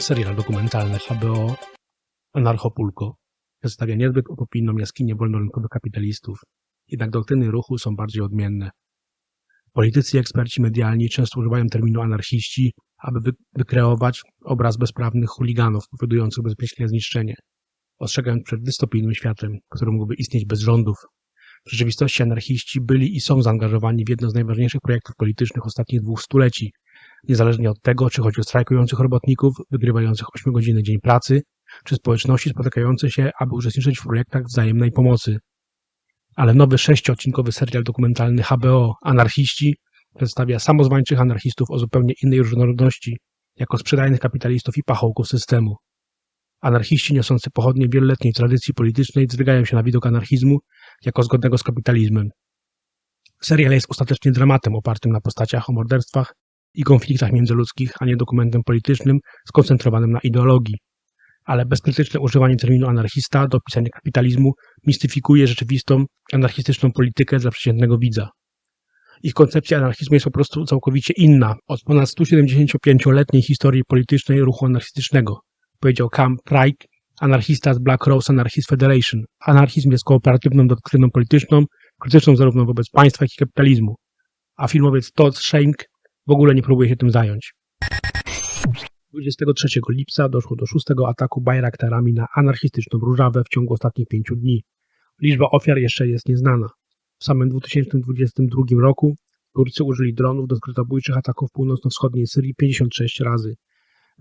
serial dokumentalny HBO Anarchopulko przedstawia niezbyt utopijną jaskinię wolnorynkowych kapitalistów. Jednak doktryny ruchu są bardziej odmienne. Politycy i eksperci medialni często używają terminu anarchiści, aby wy wykreować obraz bezprawnych chuliganów powodujących bezmyślne zniszczenie, ostrzegając przed dystopijnym światem, który mógłby istnieć bez rządów. W rzeczywistości anarchiści byli i są zaangażowani w jedno z najważniejszych projektów politycznych ostatnich dwóch stuleci, niezależnie od tego, czy chodzi o strajkujących robotników, wygrywających 8 godziny dzień pracy, czy społeczności spotykające się, aby uczestniczyć w projektach wzajemnej pomocy. Ale nowy sześciodcinkowy serial dokumentalny HBO Anarchiści przedstawia samozwańczych anarchistów o zupełnie innej różnorodności, jako sprzedajnych kapitalistów i pachołków systemu. Anarchiści niosący pochodnie wieloletniej tradycji politycznej wzdrygają się na widok anarchizmu jako zgodnego z kapitalizmem. Serial jest ostatecznie dramatem opartym na postaciach o morderstwach i konfliktach międzyludzkich, a nie dokumentem politycznym skoncentrowanym na ideologii. Ale bezkrytyczne używanie terminu anarchista do opisania kapitalizmu mistyfikuje rzeczywistą anarchistyczną politykę dla przeciętnego widza. Ich koncepcja anarchizmu jest po prostu całkowicie inna od ponad 175-letniej historii politycznej ruchu anarchistycznego, powiedział Cam Pryke, anarchista z Black Rose Anarchist Federation. Anarchizm jest kooperatywną doktryną polityczną, krytyczną zarówno wobec państwa, jak i kapitalizmu. A filmowiec Todd Schenk w ogóle nie próbuje się tym zająć. 23 lipca doszło do szóstego ataku bajraktarami na anarchistyczną Różawę w ciągu ostatnich pięciu dni. Liczba ofiar jeszcze jest nieznana. W samym 2022 roku Turcy użyli dronów do skrytobójczych ataków północno-wschodniej Syrii 56 razy.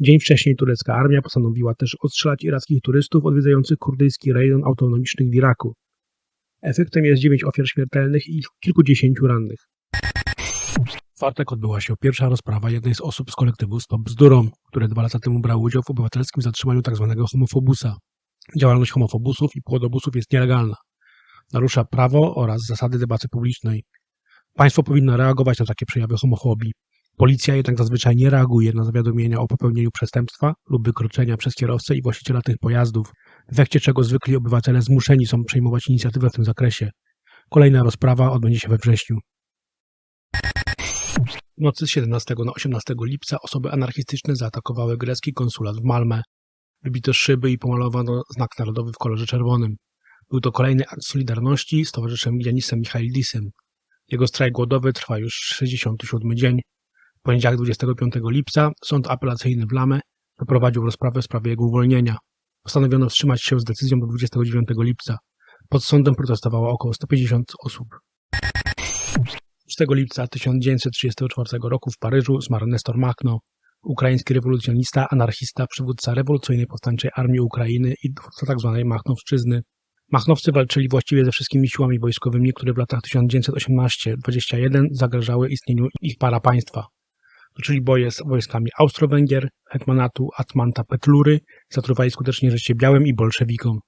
Dzień wcześniej turecka armia postanowiła też ostrzelać irackich turystów odwiedzających kurdyjski rejon autonomiczny w Iraku. Efektem jest 9 ofiar śmiertelnych i kilkudziesięciu rannych. Czwartek odbyła się pierwsza rozprawa jednej z osób z kolektywu Stop Bzdurą, które dwa lata temu brały udział w obywatelskim zatrzymaniu tzw. homofobusa. Działalność homofobusów i płodobusów jest nielegalna. Narusza prawo oraz zasady debaty publicznej. Państwo powinno reagować na takie przejawy homofobii. Policja jednak zazwyczaj nie reaguje na zawiadomienia o popełnieniu przestępstwa lub wykroczenia przez kierowcę i właściciela tych pojazdów, w efekcie czego zwykli obywatele zmuszeni są przejmować inicjatywę w tym zakresie. Kolejna rozprawa odbędzie się we wrześniu. Nocy z 17 na 18 lipca osoby anarchistyczne zaatakowały grecki konsulat w Malmę. Wybito szyby i pomalowano znak narodowy w kolorze czerwonym. Był to kolejny akt solidarności z towarzyszem Janisem Michailidisem. Jego strajk głodowy trwa już 67 dzień. W poniedziałek 25 lipca sąd apelacyjny w Lamę przeprowadził rozprawę w sprawie jego uwolnienia. Postanowiono wstrzymać się z decyzją do 29 lipca. Pod sądem protestowało około 150 osób. 6 lipca 1934 roku w Paryżu zmarł Nestor Makhno, ukraiński rewolucjonista, anarchista, przywódca rewolucyjnej powstańczej armii Ukrainy i twórca tzw. Machnowszczyzny. Machnowcy walczyli właściwie ze wszystkimi siłami wojskowymi, które w latach 1918-21 zagrażały istnieniu ich parapaństwa. Toczyli boje z wojskami Austro-Węgier, hetmanatu Atmanta Petlury, zatruwali skutecznie życie białym i bolszewikom.